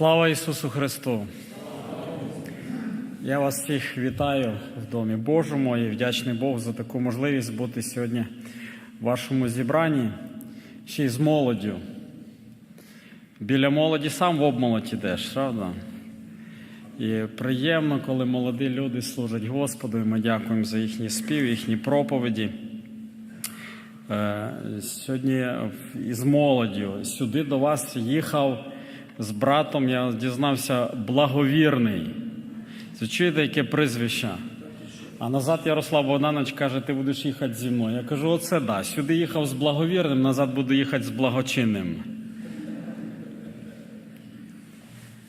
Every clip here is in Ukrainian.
Слава Ісусу Христу! Я вас всіх вітаю в Домі Божому і вдячний Богу за таку можливість бути сьогодні в вашому зібранні, ще й з молоддю. Біля молоді сам в обмолоті йдеш, правда? І приємно, коли молоді люди служать Господу, і ми дякуємо за їхній спів, їхні проповіді. Е, Сьогодні із молоддю сюди до вас їхав з братом, я дізнався, благовірний. Це яке прізвище? А назад Ярослав Богданович каже, ти будеш їхати зі мною. Я кажу, оце да. Сюди їхав з благовірним, назад буду їхати з благочинним.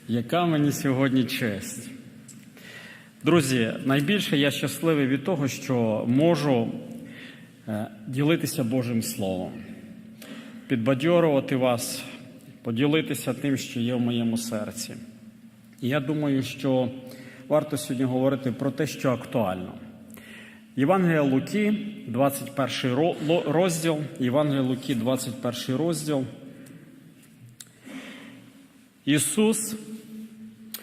Яка мені сьогодні честь? Друзі, найбільше я щасливий від того, що можу е, ділитися Божим Словом, підбадьорувати вас, поділитися тим, що є в моєму серці. І я думаю, що варто сьогодні говорити про те, що актуально. Євангелія Луки, 21 розділ, Євангелія Луки, 21 розділ. Ісус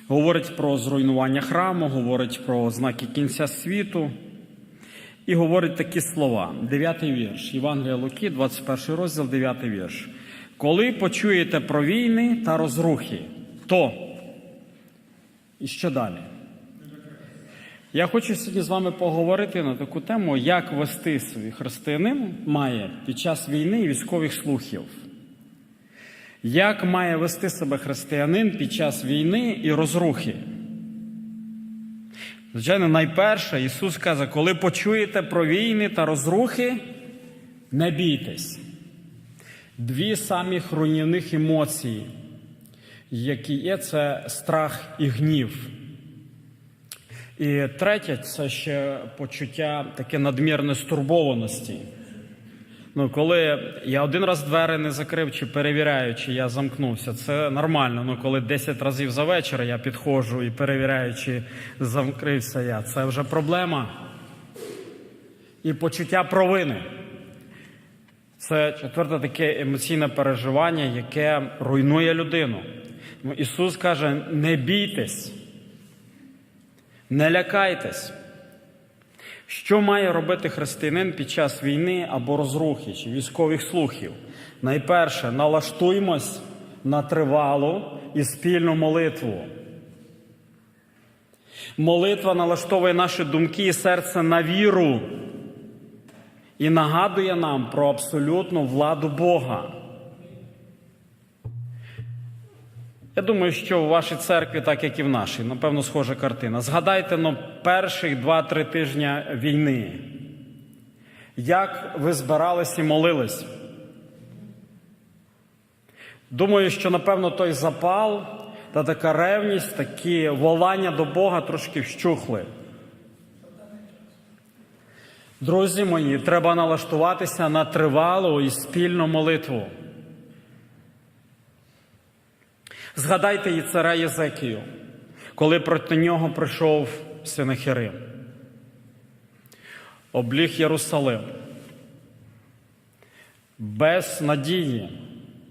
говорить про зруйнування храму, говорить про знаки кінця світу і говорить такі слова. Дев'ятий вірш. Євангелія Луки, 21 розділ, 9 вірш. Коли почуєте про війни та розрухи, то і що далі? Я хочу сьогодні з вами поговорити на таку тему, як вести свій християнин має під час війни і військових слухів. Як має вести себе християнин під час війни і розрухи? Звичайно, найперше Ісус каже, коли почуєте про війни та розрухи, не бійтесь. Дві самі руйнівних емоції, які є, це страх і гнів. І третє це ще почуття таке надмірної стурбованості. Ну, коли я один раз двері не закрив чи перевіряю, чи я замкнувся, це нормально. Ну, коли 10 разів за вечір я підходжу і перевіряю, чи замкрився я, це вже проблема. І почуття провини. Це четверте таке емоційне переживання, яке руйнує людину. Ну, Ісус каже: не бійтесь, не лякайтесь. Що має робити християнин під час війни або розрухи чи військових слухів? Найперше, налаштуймось на тривалу і спільну молитву. Молитва налаштовує наші думки і серце на віру і нагадує нам про абсолютну владу Бога. Я думаю, що в вашій церкві, так як і в нашій, напевно, схожа картина. Згадайте ну, перших два-три тижні війни. Як ви збирались і молились? Думаю, що, напевно, той запал та така ревність, такі волання до Бога трошки вщухли. Друзі мої, треба налаштуватися на тривалу і спільну молитву. Згадайте і царя Єзекію, коли проти нього прийшов Синахирим. Обліг Єрусалим. Без надії,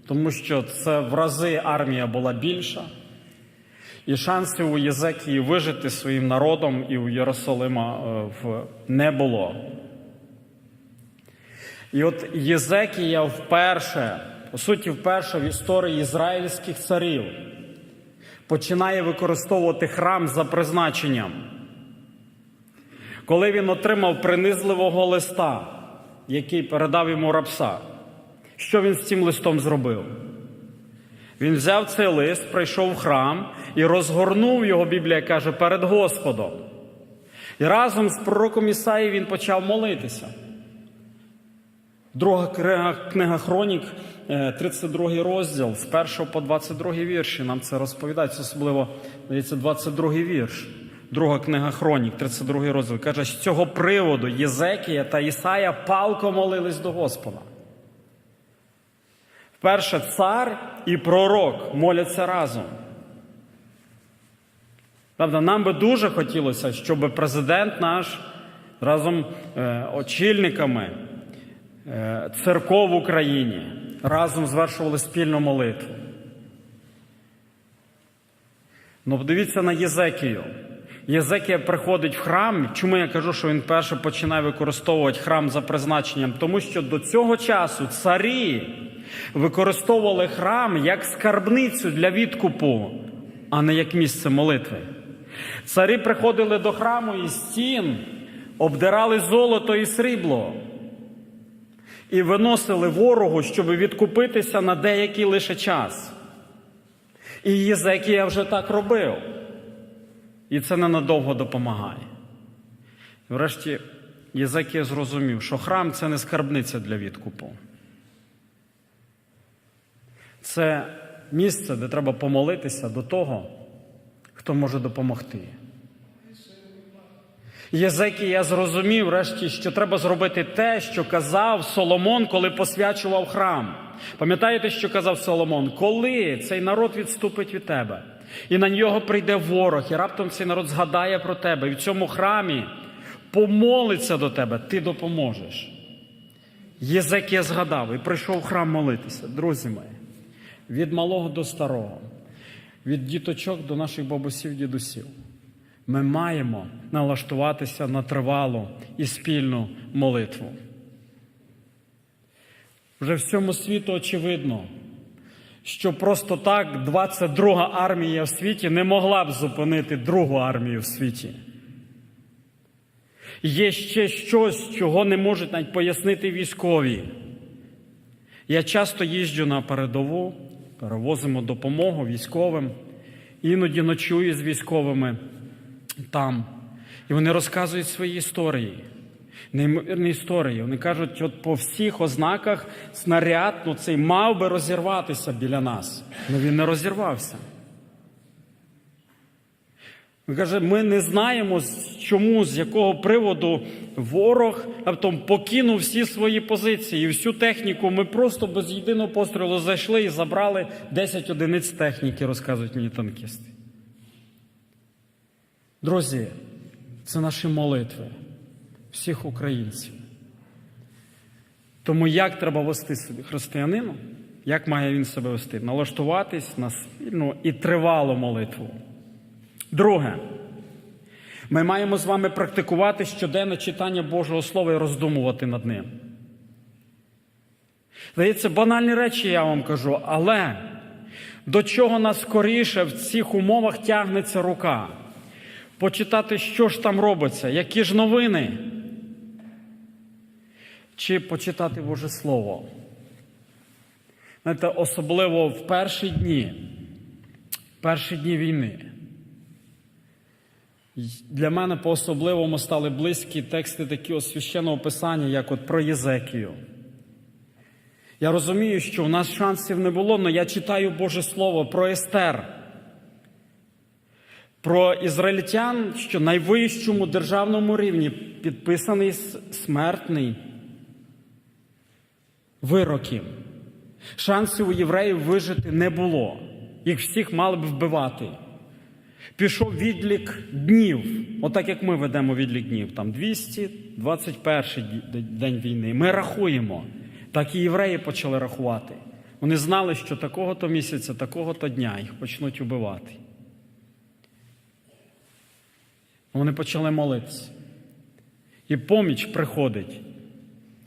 тому що це в рази армія була більша, і шансів у Єзекії вижити своїм народом і у Єрусалима е, не було. І от Єзекія вперше, по суті, вперше в історії ізраїльських царів починає використовувати храм за призначенням. Коли він отримав принизливого листа, який передав йому рабса, що він з цим листом зробив? Він взяв цей лист, прийшов в храм і розгорнув його, Біблія каже, перед Господом. І разом з пророком Ісаї він почав молитися. Друга книга, Хронік, е, 32 розділ, з 1 по 22 вірші. Нам це розповідається, особливо, здається, 22 вірш. Друга книга Хронік, 32 розділ. Каже, з цього приводу Єзекія та Ісая палко молились до Господа. Вперше цар і пророк моляться разом. Правда, нам би дуже хотілося, щоб президент наш разом е, очільниками е, церков в Україні разом звершували спільну молитву. Ну, подивіться на Єзекію. Єзекія приходить в храм. Чому я кажу, що він перше починає використовувати храм за призначенням? Тому що до цього часу царі використовували храм як скарбницю для відкупу, а не як місце молитви. Царі приходили до храму і стін, обдирали золото і срібло і виносили ворогу, щоб відкупитися на деякий лише час. І Єзекія вже так робив. І це ненадовго допомагає. Врешті Єзекія зрозумів, що храм це не скарбниця для відкупу. Це місце, де треба помолитися до того, хто може допомогти. Єзекія зрозумів врешті, що треба зробити те, що казав Соломон, коли посвячував храм. Пам'ятаєте, що казав Соломон? Коли цей народ відступить від тебе, і на нього прийде ворог, і раптом цей народ згадає про тебе, і в цьому храмі помолиться до тебе, ти допоможеш. Єзекія згадав і прийшов в храм молитися, друзі мої, від малого до старого, від діточок до наших бабусів, дідусів. Ми маємо налаштуватися на тривалу і спільну молитву. Вже всьому світу очевидно, що просто так 22 армія в світі не могла б зупинити другу армію в світі. Є ще щось, чого не можуть навіть пояснити військові. Я часто їжджу на передову, перевозимо допомогу військовим, іноді ночую з військовими там. І вони розказують свої історії, неймовірні історії. Вони кажуть, от по всіх ознаках снаряд ну, цей мав би розірватися біля нас. але він не розірвався. Він каже, ми не знаємо, чому, з якого приводу ворог раптом покинув всі свої позиції. Всю техніку ми просто без єдиного пострілу зайшли і забрали 10 одиниць техніки, розказують мені танкісти. Друзі, це наші молитви всіх українців. Тому як треба вести собі християнину? Як має він себе вести? Налаштуватись на спільну і тривалу молитву. Друге, ми маємо з вами практикувати щоденне читання Божого Слова і роздумувати над ним. Здається, банальні речі я вам кажу, але до чого нас скоріше в цих умовах тягнеться рука? Почитати, що ж там робиться, які ж новини, чи почитати Боже Слово. Знаєте, особливо в перші дні, перші дні війни. Для мене по-особливому стали близькі тексти такі священного писання, як от про Єзекію. Я розумію, що у нас шансів не було, але я читаю Боже Слово про Естер. Про ізраїльтян, що найвищому державному рівні підписаний смертний вироків. Шансів у євреїв вижити не було. Їх всіх мали б вбивати. Пішов відлік днів, отак як ми ведемо відлік днів, там 221 день війни. Ми рахуємо. Так і євреї почали рахувати. Вони знали, що такого-то місяця, такого-то дня їх почнуть вбивати. Вони почали молитися. І поміч приходить,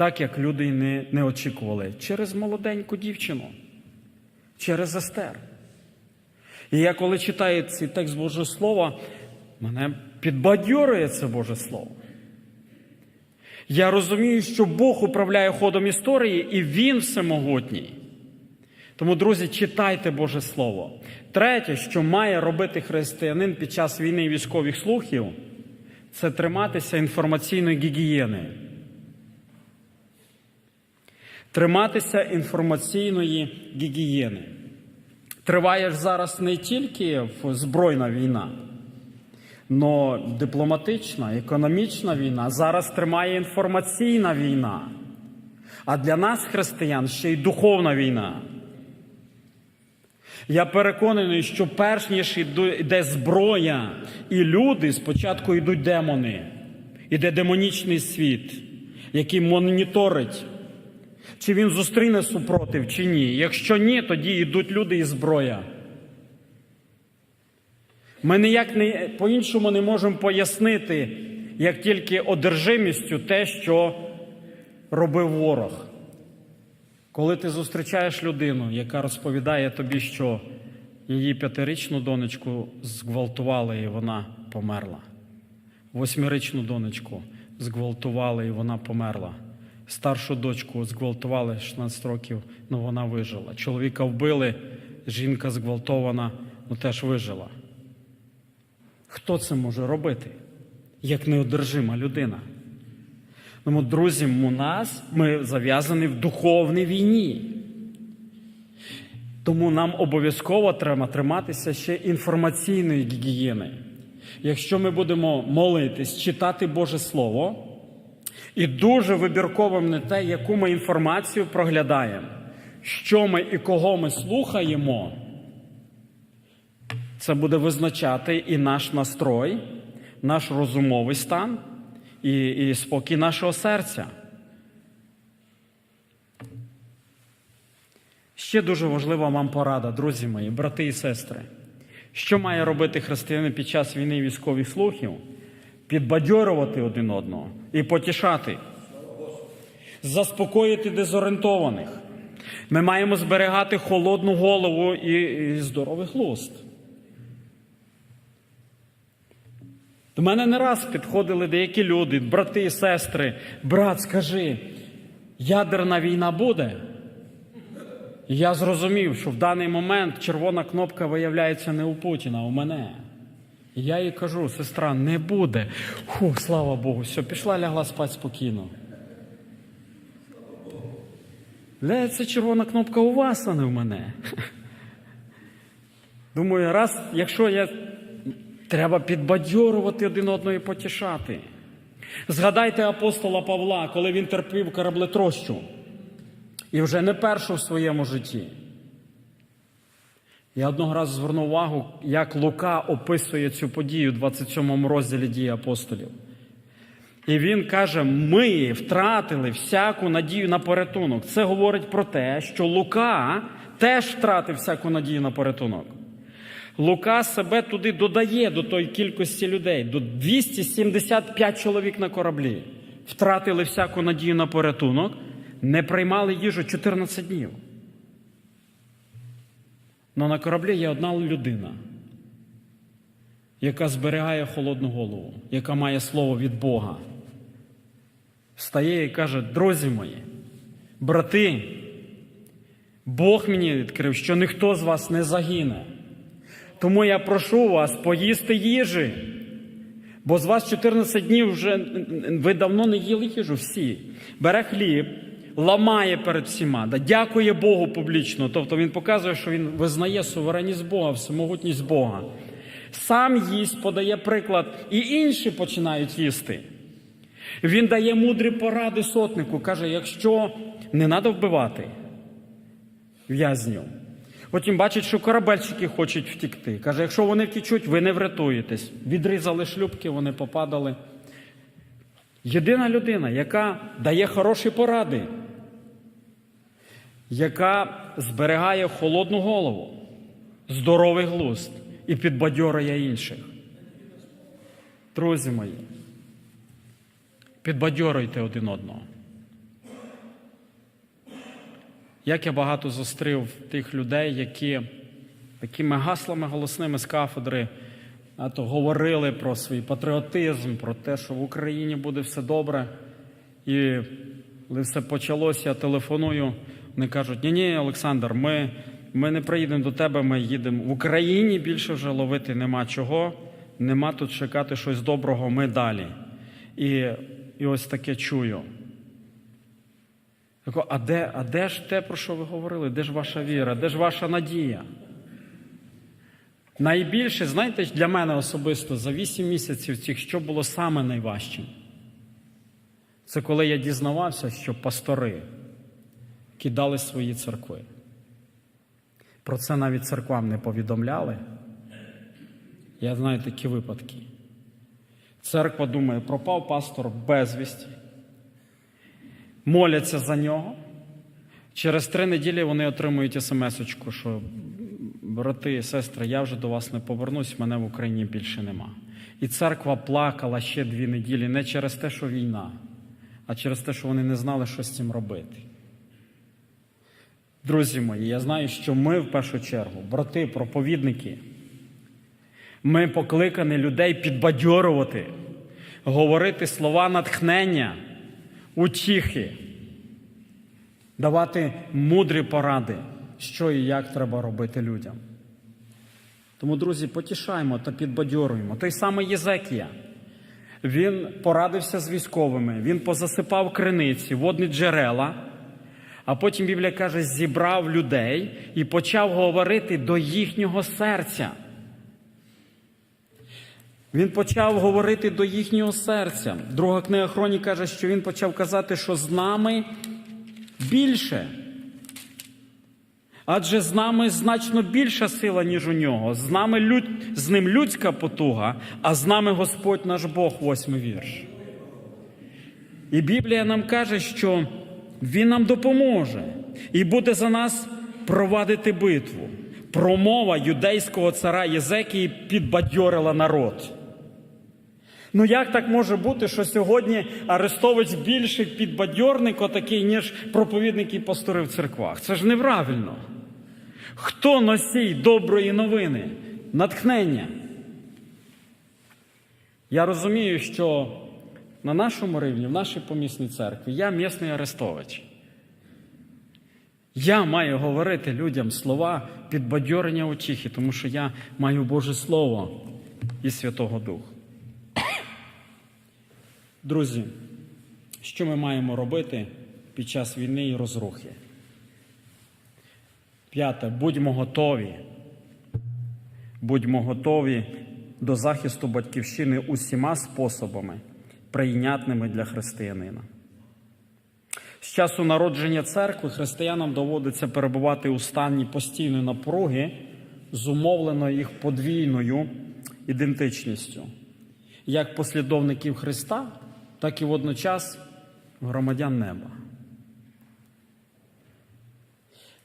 так як люди не, не очікували, через молоденьку дівчину, через Естер. І я, коли читаю цей текст Божого Слова, мене підбадьорює це Боже Слово. Я розумію, що Бог управляє ходом історії, і Він всемогутній. Тому, друзі, читайте Боже Слово. Третє, що має робити християнин під час війни і військових слухів, це триматися інформаційної гігієни. Триматися інформаційної гігієни. Триває ж зараз не тільки збройна війна, але дипломатична, економічна війна. Зараз тримає інформаційна війна. А для нас, християн, ще й духовна війна. Я переконаний, що перш ніж йде зброя і люди, спочатку йдуть демони, іде демонічний світ, який моніторить, чи він зустріне супротив, чи ні. Якщо ні, тоді йдуть люди і зброя. Ми ніяк не, по-іншому не можемо пояснити, як тільки одержимістю те, що робив ворог. Коли ти зустрічаєш людину, яка розповідає тобі, що її п'ятирічну донечку зґвалтували і вона померла. Восьмирічну донечку зґвалтували і вона померла. Старшу дочку зґвалтували 16 років, але вона вижила. Чоловіка вбили, жінка зґвалтована, ну теж вижила. Хто це може робити, як неодержима людина? Тому, друзі, у нас ми зав'язані в духовній війні. Тому нам обов'язково треба триматися ще інформаційної гігієни. Якщо ми будемо молитись, читати Боже Слово, і дуже вибірковим не те, яку ми інформацію проглядаємо, що ми і кого ми слухаємо, це буде визначати і наш настрой, наш розумовий стан, і, і спокій нашого серця. Ще дуже важлива вам порада, друзі мої, брати і сестри. Що має робити християнин під час війни військових слухів? Підбадьорювати один одного і потішати, заспокоїти дезорієнтованих. Ми маємо зберігати холодну голову і, здоровий глузд. До мене не раз підходили деякі люди, брати і сестри, брат, скажи, ядерна війна буде? Я зрозумів, що в даний момент червона кнопка виявляється не у Путіна, а у мене. Я їй кажу, сестра, не буде. Фу, слава Богу, все, пішла, лягла спати спокійно. Ля, це червона кнопка у вас, а не в мене. Думаю, раз, якщо я треба підбадьорувати один одного і потішати. Згадайте апостола Павла, коли він терпів кораблетрощу. І вже не першу в своєму житті. Я одного разу звернув увагу, як Лука описує цю подію в 27 розділі дії апостолів. І він каже: ми втратили всяку надію на порятунок. Це говорить про те, що Лука теж втратив всяку надію на порятунок. Лука себе туди додає до тої кількості людей, до 275 чоловік на кораблі. Втратили всяку надію на порятунок, не приймали їжу 14 днів. Но на кораблі є одна людина, яка зберігає холодну голову, яка має слово від Бога. Встає і каже: друзі мої, брати, Бог мені відкрив, що ніхто з вас не загине. Тому я прошу вас поїсти їжі. Бо з вас 14 днів вже ви давно не їли їжу всі. Бере хліб, ламає перед всіма, да, дякує Богу публічно. Тобто він показує, що він визнає суверенність Бога, всемогутність Бога. Сам їсть, подає приклад, і інші починають їсти. Він дає мудрі поради сотнику, каже: якщо не треба вбивати в'язню. Потім бачить, що корабельщики хочуть втікти. Каже, якщо вони втічуть, ви не врятуєтесь. Відрізали шлюбки, вони попадали. Єдина людина, яка дає хороші поради, яка зберігає холодну голову, здоровий глузд і підбадьорює інших. Друзі мої, підбадьорюйте один одного. Як я багато зустрів тих людей, які такими гаслами голосними з кафедри а то говорили про свій патріотизм, про те, що в Україні буде все добре. І коли все почалося, я телефоную, вони кажуть: ні, ні, Олександр, ми, ми не приїдемо до тебе, ми їдемо в Україні більше вже ловити нема чого, нема тут чекати щось доброго, ми далі. І, і ось таке чую. А де, а де ж те, про що ви говорили? Де ж ваша віра? Де ж ваша надія? Найбільше, знаєте, для мене особисто за 8 місяців цих, що було саме найважчим? Це коли я дізнавався, що пастори кидали свої церкви. Про це навіть церквам не повідомляли. Я знаю такі випадки. Церква думає, пропав пастор безвісті моляться за нього. Через три неділі вони отримують смс-очку, що брати і сестри, я вже до вас не повернусь, мене в Україні більше нема. І церква плакала ще дві неділі не через те, що війна, а через те, що вони не знали, що з цим робити. Друзі мої, я знаю, що ми в першу чергу, брати, проповідники, ми покликані людей підбадьорувати, говорити слова натхнення, утіхи, давати мудрі поради, що і як треба робити людям. Тому, друзі, потішаємо та підбадьоруємо. Той самий Єзекія. Він порадився з військовими, він позасипав криниці, водні джерела, а потім Біблія каже, зібрав людей і почав говорити до їхнього серця. Він почав говорити до їхнього серця. Друга книга Хроні каже, що він почав казати, що з нами більше. Адже з нами значно більша сила, ніж у нього. З нами люд... з ним людська потуга, а з нами Господь наш Бог, восьмий вірш. І Біблія нам каже, що Він нам допоможе і буде за нас провадити битву. Промова юдейського цара Єзекії підбадьорила народ. Ну як так може бути, що сьогодні Арестович більший підбадьорник отакий, ніж проповідник і пастори в церквах? Це ж неправильно. Хто носій доброї новини, натхнення? Я розумію, що на нашому рівні, в нашій помісній церкві, я місний Арестович. Я маю говорити людям слова підбадьорення утіхи, тому що я маю Боже Слово і Святого Духа. Друзі, що ми маємо робити під час війни і розрухи? П'яте, будьмо готові. Будьмо готові до захисту батьківщини усіма способами, прийнятними для християнина. З часу народження церкви християнам доводиться перебувати у стані постійної напруги, зумовленої їх подвійною ідентичністю, як послідовників Христа, так і водночас громадян неба.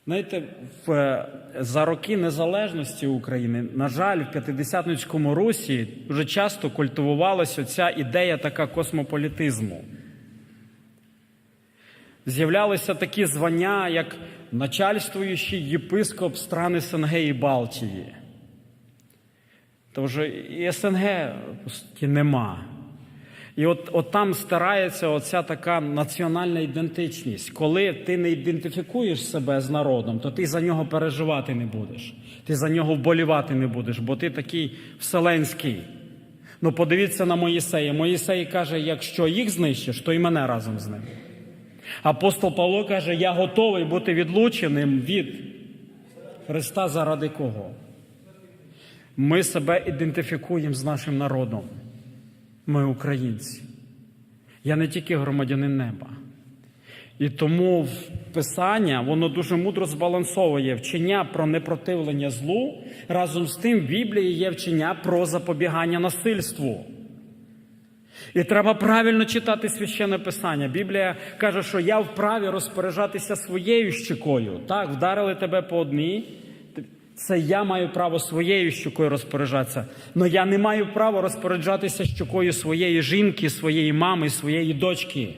Знаєте, в, за роки незалежності України, на жаль, в П'ятидесятницькому русі дуже часто культивувалася ця ідея така космополітизму. З'являлися такі звання, як начальствуючий єпископ страни СНГ і Балтії. Тож і СНГ нема. І от, от там старається оця така національна ідентичність. Коли ти не ідентифікуєш себе з народом, то ти за нього переживати не будеш. Ти за нього вболівати не будеш, бо ти такий вселенський. Ну подивіться на Моїсея. Моїсей каже: якщо їх знищиш, то і мене разом з ним. Апостол Павло каже: Я готовий бути відлученим від Христа заради кого? Ми себе ідентифікуємо з нашим народом. Ми українці. Я не тільки громадянин неба. І тому Писання воно дуже мудро збалансовує вчення про непротивлення злу. Разом з тим в Біблії є вчення про запобігання насильству. І треба правильно читати священне писання. Біблія каже, що я вправі розпоряджатися своєю щекою. Так, вдарили тебе по одній. Це я маю право своєю щокою розпоряджатися. Але я не маю права розпоряджатися щокою своєї жінки, своєї мами, своєї дочки.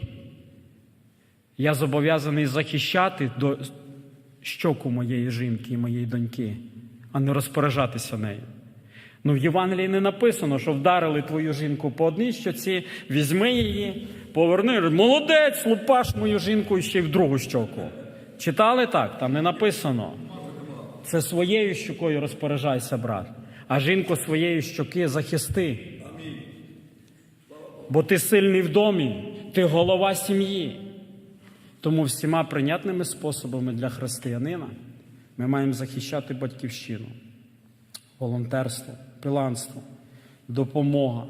Я зобов'язаний захищати до щоку моєї жінки і моєї доньки, а не розпоряджатися нею. Ну, в Євангелії не написано, що вдарили твою жінку по одній щоці, візьми її, поверни, молодець, лупаш мою жінку ще й в другу щоку. Читали так? Там не написано. Це своєю щокою розпоряджайся, брат, а жінку своєї щоки захисти. Бо ти сильний в домі, ти голова сім'ї. Тому всіма прийнятними способами для християнина ми маємо захищати батьківщину, волонтерство, пиланство, допомога.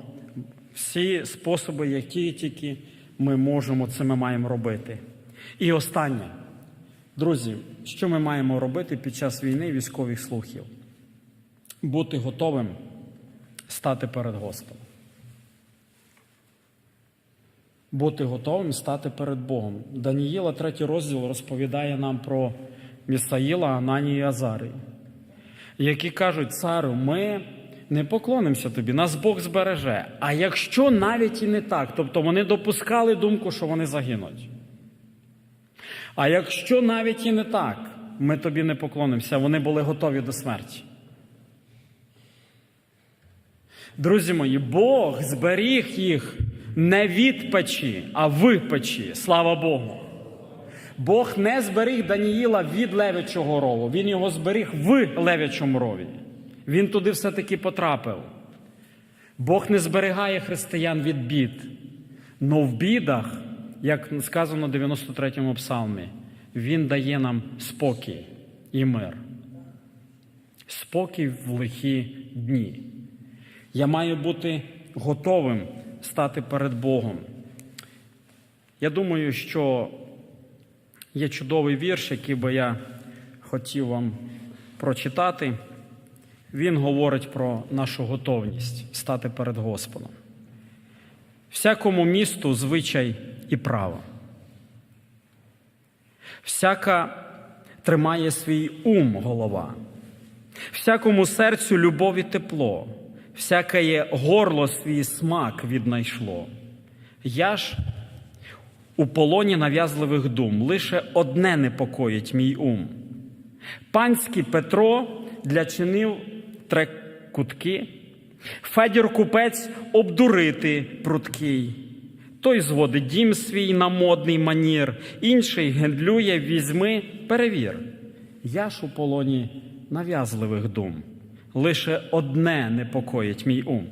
Всі способи, які тільки ми можемо, це ми маємо робити. І останнє. Друзі, що ми маємо робити під час війни військових слухів? Бути готовим стати перед Господом. Бути готовим стати перед Богом. Даніїла, третій розділ, розповідає нам про Місаїла, Ананії і Азарії. які кажуть, царю, ми не поклонимося тобі, нас Бог збереже. А якщо навіть і не так, тобто вони допускали думку, що вони загинуть. А якщо навіть і не так, ми тобі не поклонимося, вони були готові до смерті. Друзі мої, Бог зберіг їх не від печі, а в печі. Слава Богу. Бог не зберіг Даніїла від левячого рову, він його зберіг в левячому рові. Він туди все-таки потрапив. Бог не зберігає християн від бід. Но в бідах, як сказано в 93-му псалмі, Він дає нам спокій і мир. Спокій в лихі дні. Я маю бути готовим стати перед Богом. Я думаю, що є чудовий вірш, який би я хотів вам прочитати. Він говорить про нашу готовність стати перед Господом. Всякому місту звичай і право. Всяка тримає свій ум голова, всякому серцю любов і тепло, всякає горло свій смак віднайшло. Я ж у полоні нав'язливих дум лише одне непокоїть мій ум. Панський Петро для чинив три кутки, Федір купець обдурити пруткий. Той зводить дім свій на модний манір, інший гендлює, візьми, перевір. Я ж у полоні нав'язливих дум, лише одне непокоїть мій ум.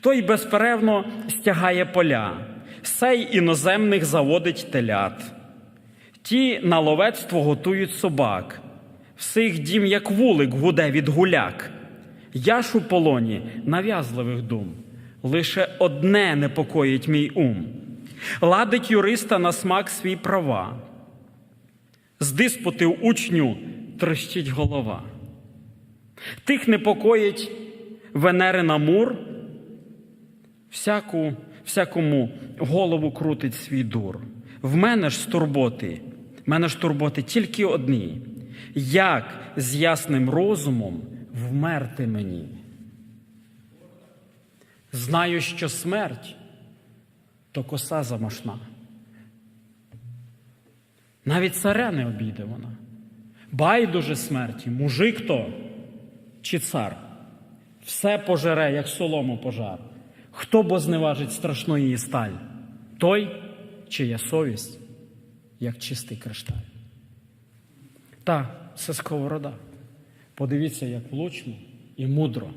Той безперервно стягає поля, сей іноземних заводить телят. Ті на ловецтво готують собак, всіх дім, як вулик, гуде від гуляк. Я ж у полоні нав'язливих дум, лише одне непокоїть мій ум. Ладить юриста на смак свій права. З диспутив учню трещить голова. Тих непокоїть Венерина мур, всяку, всякому голову крутить свій дур. В мене ж турботи, в мене ж турботи тільки одні. Як з ясним розумом вмерти мені? Знаю, що смерть то коса замашна. Навіть царя не обійде вона. Байдуже смерті, мужик то чи цар. Все пожере, як солому пожар. Хто бо зневажить страшну її сталь? Той, чия совість, як чистий кришталь. Та, це сковорода. Подивіться, як влучно і мудро.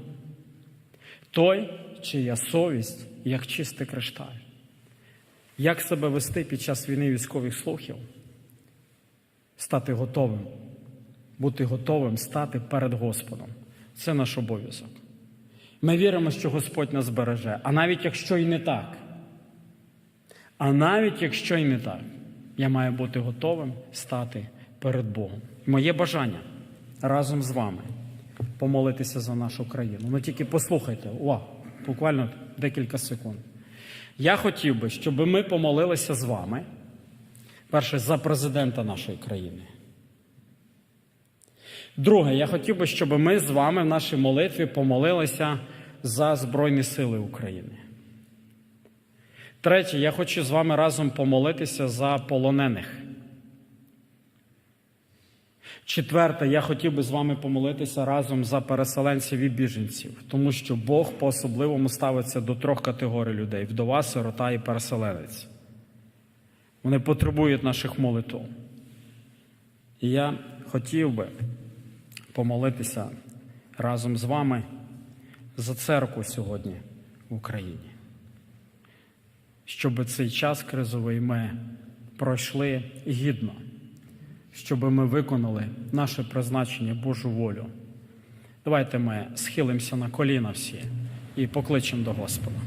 Той, чия совість, як чистий кришталь. Як себе вести під час війни військових слухів? Стати готовим, бути готовим стати перед Господом. Це наш обов'язок. Ми віримо, що Господь нас береже, а навіть якщо і не так, а навіть якщо і не так, я маю бути готовим стати перед Богом. Моє бажання разом з вами помолитися за нашу країну. Ну тільки послухайте, увагу, буквально декілька секунд. Я хотів би, щоб ми помолилися з вами, перше, за президента нашої країни. Друге, я хотів би, щоб ми з вами в нашій молитві помолилися за Збройні Сили України. Третє, я хочу з вами разом помолитися за полонених. Четверте, я хотів би з вами помолитися разом за переселенців і біженців, тому що Бог по-особливому ставиться до трьох категорій людей: вдова, сирота і переселенець. Вони потребують наших молитв. І я хотів би помолитися разом з вами за церкву сьогодні в Україні, щоб цей час кризовий ми пройшли гідно, щоб ми виконали наше призначення, Божу волю. Давайте ми схилимося на коліна всі і покличемо до Господа.